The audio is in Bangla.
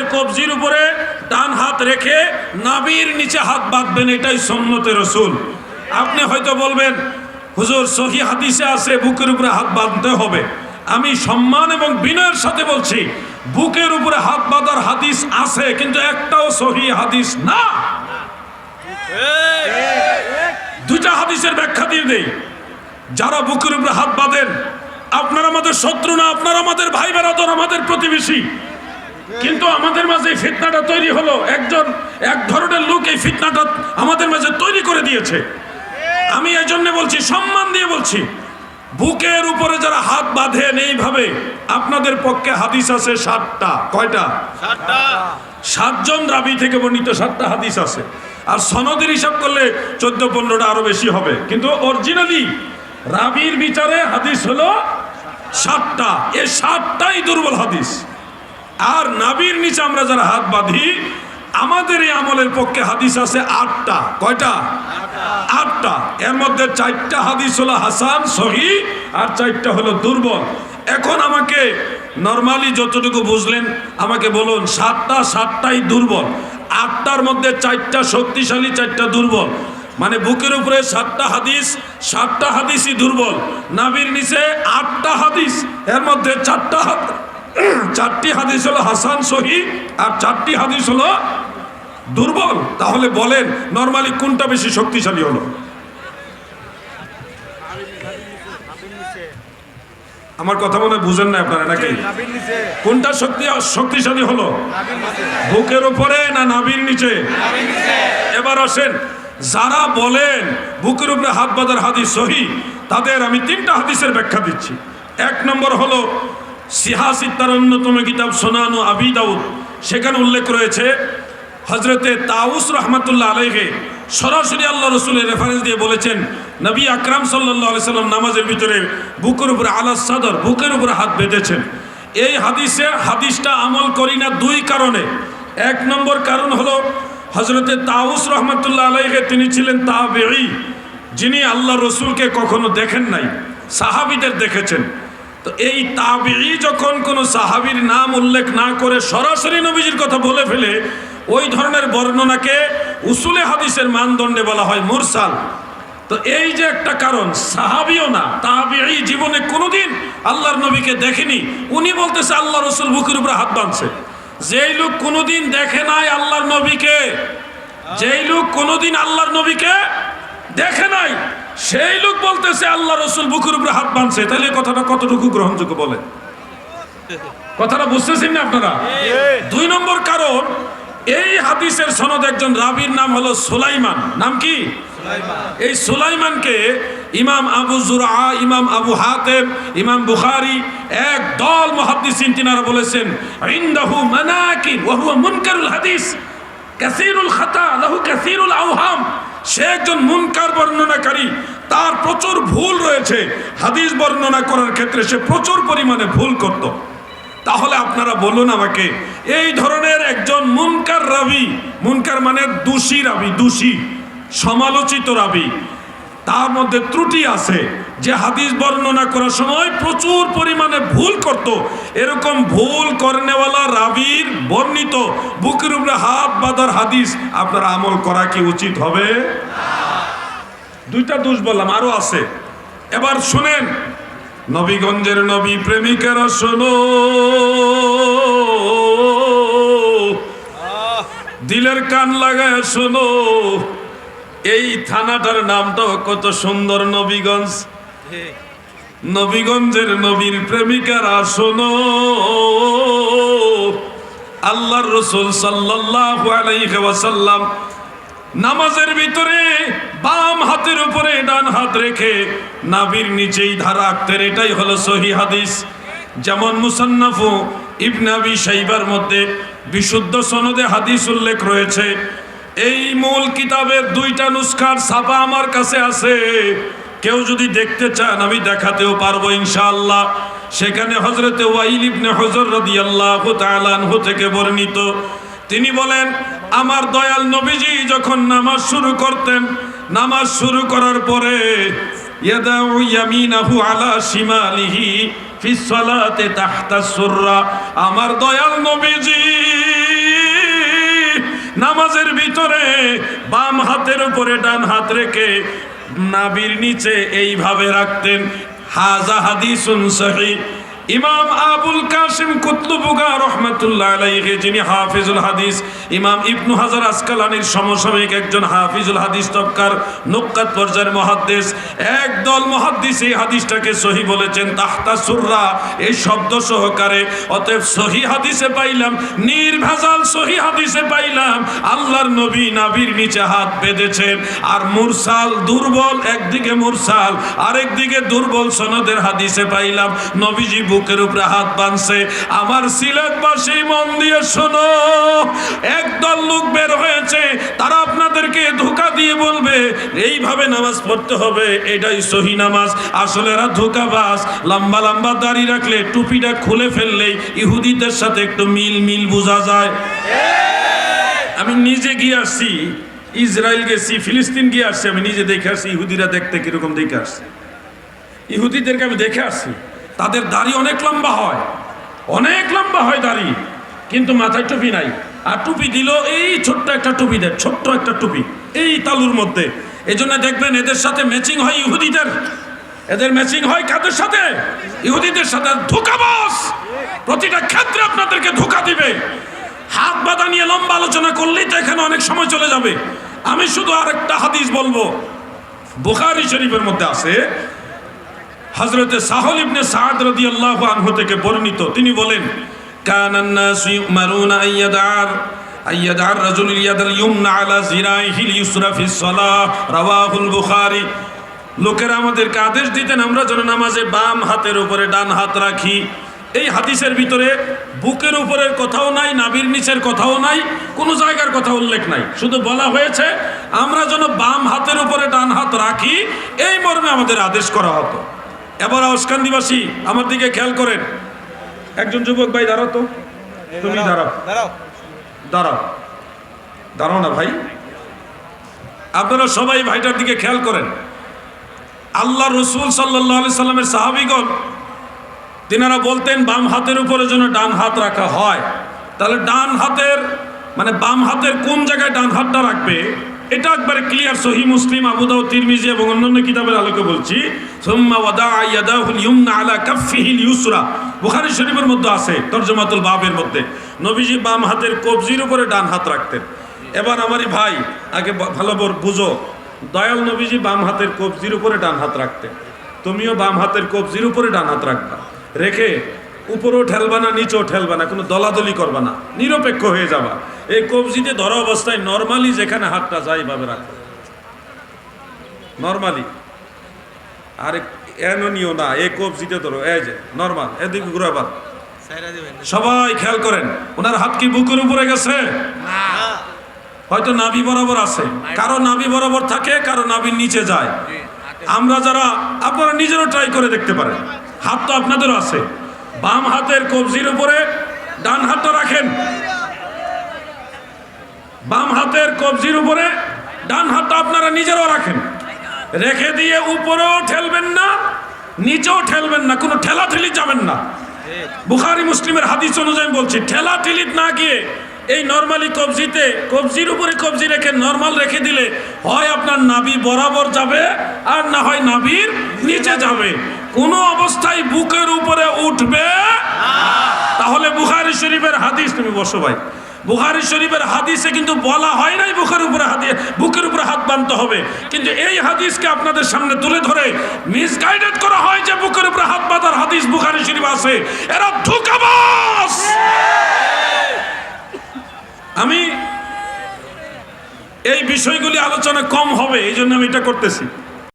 হাতের কবজির উপরে ডান হাত রেখে নাবির নিচে হাত বাঁধবেন, এটাই সন্ন্যতে রসুল। আপনি হয়তো বলবেন, হুজুর, সহি হাদিসে আছে, বুকের উপরে হাত বাঁধতে হবে। আমি সম্মান এবং বিনয়ের সাথে বলছি, বুকের উপরে হাত বাঁধার হাদিস আছে, কিন্তু একটাও সহি হাদিস না। দুটা হাদিসের ব্যাখ্যা দিয়ে দেই। যারা বুকের উপরে হাত বাঁধেন, আপনারা আমাদের শত্রু না, আপনারা আমাদের ভাই বেড়াদর আমাদের প্রতিবেশী। কিন্তু আমাদের মাঝে এই ফিতনাটা তৈরি হলো। একজন এক ধরনের লোক এই ফিতনাটা আমাদের মাঝে তৈরি করে দিয়েছে। আমি এই জন্য বলছি সম্মান দিয়ে বলছি বুকের উপরে যারা হাত বাঁধেন এইভাবে আপনাদের পক্ষে হাদিস আছে সাতটা। কয়টা? সাতজন রাবি থেকে বর্ণিত সাতটা হাদিস আছে। আর সনদের হিসাব করলে চোদ্দ পনেরোটা আরও বেশি হবে। কিন্তু অরিজিনালি রাবির বিচারে হাদিস হলো সাতটা। এ সাতটাই দুর্বল হাদিস। আর নাবির নিচে আমরা যারা হাত বাঁধি আমাদের এই আমলের পক্ষে হাদিস আছে আটটা। কয়টা? আটটা। এর মধ্যে চারটা হাদিস হলো হাসান সহি আর চারটা হলো দুর্বল। এখন আমাকে নর্মালি যতটুকু বুঝলেন আমাকে বলুন সাতটা সাতটাই দুর্বল। আটটার মধ্যে চারটা শক্তিশালী চারটা দুর্বল। মানে বুকের উপরে সাতটা হাদিস সাতটা হাদিসই দুর্বল। নাবির নিচে আটটা হাদিস এর মধ্যে চারটা হাত চারটি হাদিস হলো হাসান, সহি, আর চারটি হাদিস হলো দুর্বল। তাহলে বলেন, নর্মালি কোনটা বেশি শক্তিশালী হলো? আমার কথা মনে বুঝেন না আপনারা নাকি? কোনটা শক্তি, শক্তিশালী হলো? বুকের উপরে না নাবির নিচে? এবার আসেন, যারা বলেন বুকের উপরে হাত বাঁধার হাদিস সহি, তাদের আমি তিনটা হাদিসের ব্যাখ্যা দিচ্ছি। এক নম্বর হলো সিহাসিদ তার অন্যতম কিতাব সোনানু আবি দাউদ। সেখানে উল্লেখ রয়েছে হজরতে তাউস রহমতুল্লাহ আলাইহে সরাসরি আল্লাহ রসুলের রেফারেন্স দিয়ে বলেছেন, নবী আকরাম সাল্লাহ সাল্লাম নামাজের ভিতরে বুকের উপরে আলাস সাদর, বুকের উপরে হাত বেঁধেছেন। এই হাদিসে, হাদিসটা আমল করি না দুই কারণে। এক নম্বর কারণ হলো হজরতে তাউস রহমতুল্লাহ আলাইহে, তিনি ছিলেন তাবেঈ, যিনি আল্লাহ রসুলকে কখনো দেখেন নাই, সাহাবিদের দেখেছেন। তো এই তাবিই যখন কোনো সাহাবীর নাম উল্লেখ না করে সরাসরি নবীজির কথা বলে ফেলে, ওই ধরনের বর্ণনাকে উসুলে হাদিসের মানদণ্ডে বলা হয় মুরসাল। তো এই যে একটা কারণ, সাহাবিও না তাবিই জীবনে কোনোদিন আল্লাহর নবীকে দেখেনি। উনি বলতেছে, আল্লাহ রসুল বুকের উপরে হাত বাঁধছে। যেই লোক কোনোদিন দেখে নাই আল্লাহর নবীকে, যেই লোক কোনোদিন আল্লাহর নবীকে দেখে নাই সেই লোক বলতেছে আল্লাহ রসুল বুকুর উপরে হাত বাঁধছে। তাহলে কথাটা কতটুকু গ্রহণযোগ্য বলে? কথাটা বুঝতেছেন না আপনারা? দুই নম্বর কারণ এই হাদিসের সনদ একজন রাবির নাম হলো সুলাইমান। নাম কি? এই সুলাইমানকে ইমাম আবু জুরা ইমাম আবু হাতেম ইমাম বুখারি এক দল মহাদ্দিসিন তিনারা বলেছেন ইন্দাহু মানাকি ওয়া হুয়া মুনকারুল হাদিস। কাসিরুল খাতা লাহু কাসিরুল আওহাম। সে একজন মুনকার বর্ণনাকারী। তার প্রচুর ভুল রয়েছে। হাদিস বর্ণনা করার ক্ষেত্রে সে প্রচুর পরিমাণে ভুল করত। তাহলে আপনারা বলুন আমাকে, এই ধরনের একজন মুনকার রাবি, মুনকার মানে দোষী রাবি, দোষী, সমালোচিত রাবি, তার মধ্যে ত্রুটি আছে যে হাদিস বর্ণনা করার সময় প্রচুর পরিমাণে ভুল করত। এরকম ভুল করনেওয়ালা রাবির বর্ণিত বুকের উপরে হাত বাঁধার হাদিস আপনার আমল করা কি উচিত হবে? দুইটা দোষ বললাম, আরও আছে। এবার শুনেন, নবীগঞ্জের নবী প্রেমিকেরা শোনো। দিলের কান লাগায় শোনো। এই থানাটার নামটাও কত সুন্দর নবীগঞ্জ। নবীগঞ্জের নবীর প্রেমিকারা শোনো। আল্লাহর রসুল সাল্লাল্লাহু আলাইহি ওয়াসাল্লাম নামাজের ভিতরে বাম হাতের উপরে ডান হাত রেখে নাভির নিচেই ধারা আঁকতেন। এটাই হলো সহি হাদিস। যেমন মুসান্নাফু ইবনে আবি শাইবার মধ্যে বিশুদ্ধ সনদে হাদিস উল্লেখ রয়েছে, এই মূল কিতাবের দুইটা নুসখার ছাপা আমার কাছে আছে। কেউ যদি দেখতে চান, আমি দেখাতেও পারব ইনশাআল্লাহ। সেখানে হজরতে ওয়াইল ইবনে হজর রাদিয়াল্লাহু তাআলা আনহু থেকে বর্ণিত। তিনি বলেন, আমার দয়াল নবীজি যখন নামাজ শুরু করতেন নামাজ শুরু করার পরে সুররা। আমার দয়াল নবীজি, নামাজের ভিতরে বাম হাতের উপরে ডান হাত রেখে নাবির নিচে এইভাবে রাখতেন। হাজা হাদিসুন ইমাম আবুল কাসিম কুতলুবুগা রহমতুল্লাহ আলাইহি, যিনি হাফিজুল হাদিস, ইমাম ইবনু হাজার আসকালানির সমসাময়িক একজন হাফিজুল হাদিস তবকার নুক্কাত পর্যায়ের মহাদ্দেশ। একদল মহাদ্দিস এই হাদিসটাকে সহি বলেছেন, তাহতা সুররা, এই শব্দ সহকারে। অতএব সহি হাদিসে পাইলাম, নির্ভেজাল সহি হাদিসে পাইলাম, আল্লাহর নবী নাবির নিচে হাত বেঁধেছেন। আর মুরসাল দুর্বল, একদিকে মুরসাল, আরেকদিকে দুর্বল সনদের হাদিসে পাইলাম, নবীজি বুকের উপরে হাত বাঁধছে। আমার সিলেটবাসী মন দিয়ে শোনো, একদল লোক বের হয়েছে, তারা আপনাদেরকে ধোকা দিয়ে বলবে, এইভাবে নামাজ পড়তে হবে, এটাই সহি নামাজ। আসলে এরা ধোকাবাজ, লম্বা লম্বা দাড়ি রাখলে, টুপিটা খুলে ফেললেই ইহুদিদের সাথে একটু মিল মিল বোঝা যায়। আমি নিজে গিয়ে আসছি, ইসরায়েল গেছি, ফিলিস্তিন গিয়ে আসছি, আমি নিজে দেখে আসছি, ইহুদিরা দেখতে কীরকম দেখে আসছি। ইহুদিদেরকে আমি দেখে আসছি। তাদের দাড়ি অনেক লম্বা হয়। অনেক লম্বা হয় দাড়ি, কিন্তু মাথায় টুপি নাই। আর টুপি দিল এই ছোট্ট একটা টুপি দেয় ছোট্ট একটা টুপি, এই তালুর মধ্যে। এই জন্য দেখবেন এদের সাথে ম্যাচিং হয় ইহুদিদের। এদের ম্যাচিং হয় কাদের সাথে? ইহুদিদের সাথে। ধোকাবাস প্রতিটা ক্ষেত্রে আপনাদেরকে ধোকা দিবে। হাত বাঁধা নিয়ে লম্বা আলোচনা করলেই তো এখানে অনেক সময় চলে যাবে। আমি শুধু আরেকটা হাদিস বলব। বুখারি শরীফের মধ্যে আছে হজরতে সাহল ইবনে সাদ রাদিয়াল্লাহু আনহু থেকে বর্ণিত, তিনি বলেন কানান নাসু ইউমারুনা আইয়াদার আইয়াদার রাজুল ইয়াদাল আলা জিরাইহিল ইউসরা ফিস সালাহ রাওয়াহুল বুখারী। লোকেরা আমাদেরকে আদেশ দিতেন, আমরা যেন নামাজে বাম হাতের উপরে ডান হাত রাখি। এই হাদিসের ভিতরে বুকের উপরের কথাও নাই নাবির নিচের কথাও নাই, কোনো জায়গার কথা উল্লেখ নাই। শুধু বলা হয়েছে, আমরা যেন বাম হাতের উপরে ডান হাত রাখি এই মর্মে আমাদের আদেশ করা হতো। এবার আউসকান্দিবাসী আমার দিকে খেয়াল করেন। একজন যুবক ভাই দাঁড়াও তো। তুমি দাঁড়াও দাঁড়াও। দাঁড়াও। দাঁড়াও। না ভাই। আপনারা সবাই ভাইটার দিকে খেয়াল করেন। আল্লাহ রসুল সাল্লাহ সাল্লামের সাহাবিগণ তিনারা বলতেন বাম হাতের উপরে যেন ডান হাত রাখা হয়। তাহলে ডান হাতের মানে বাম হাতের কোন জায়গায় ডান হাতটা রাখবে? এটা একবারে ক্লিয়ার সহি মুসলিম আবুদাউ তিরমিজি এবং অন্যান্য কিতাবের আলোকে বলছি। সুম্মা ওয়াদা ইয়াদাহুল আলা ইউসরা। বুখারী শরীফের মধ্যে আছে, তরজমাতুল বাবের মধ্যে। নবীজি বাম হাতের কবজির উপরে ডান হাত রাখতেন। এবার আমারই ভাই, আগে ভালো বুঝো। দয়াল নবীজি বাম হাতের কবজির উপরে ডান হাত রাখতেন। তুমিও বাম হাতের কবজির উপরে ডান হাত রাখবা। রেখে উপরেও ঠেলবা না, নিচেও ঠেলবা না, কোনো দলাদলি করবা না। নিরপেক্ষ হয়ে যাবা। এই কবজিতে ধরা অবস্থায় নর্মালি যেখানে হাতটা যায় ভাবে রাখো। নর্মালি আর এন নিও না এ কবজিতে ধরো এই যে নর্মাল এদিকে ঘুরাবার। সবাই খেয়াল করেন ওনার হাত কি বুকের উপরে গেছে? হয়তো নাভি বরাবর আছে। কারও নাভি বরাবর থাকে কারও নাভির নিচে যায়। আমরা যারা আপনারা নিজেরও ট্রাই করে দেখতে পারেন। হাত তো আপনাদেরও আছে। বাম হাতের কবজির উপরে ডান হাতটা রাখেন বাম হাতের কবজির উপরে, ডান হাতটা আপনারা নিজেরও রাখেন। রেখে দিয়ে উপরেও ঠেলবেন না, নিচেও ঠেলবেন না, কোনো ঠেলা ঠেলি যাবেন না। বুখারি মুসলিমের হাদিস অনুযায়ী বলছি ঠেলা ঠেলিত না গিয়ে এই নর্মালি কবজিতে, কবজির উপরে কবজি রেখে নর্মাল রেখে দিলে হয় আপনার নাভি বরাবর যাবে, আর না হয় নাভির নিচে যাবে। কোনো অবস্থায় বুকের উপরে উঠবে তাহলে বুখারি শরীফের হাদিস তুমি বসো ভাই। বুখারি শরীফের হাদিসে কিন্তু বলা হয় নাই বুকের উপরে হাত বুকের উপরে হাত বাঁধতে হবে। কিন্তু এই হাদিসকে আপনাদের সামনে তুলে ধরে মিসগাইডেড করা হয় যে বুকের উপরে হাত বাঁধার হাদিস বুখারি শরীফ আছে। এরা ধোকাবাস আমি এই বিষয়গুলি আলোচনা কম হবে এই জন্য আমি এটা করতেছি।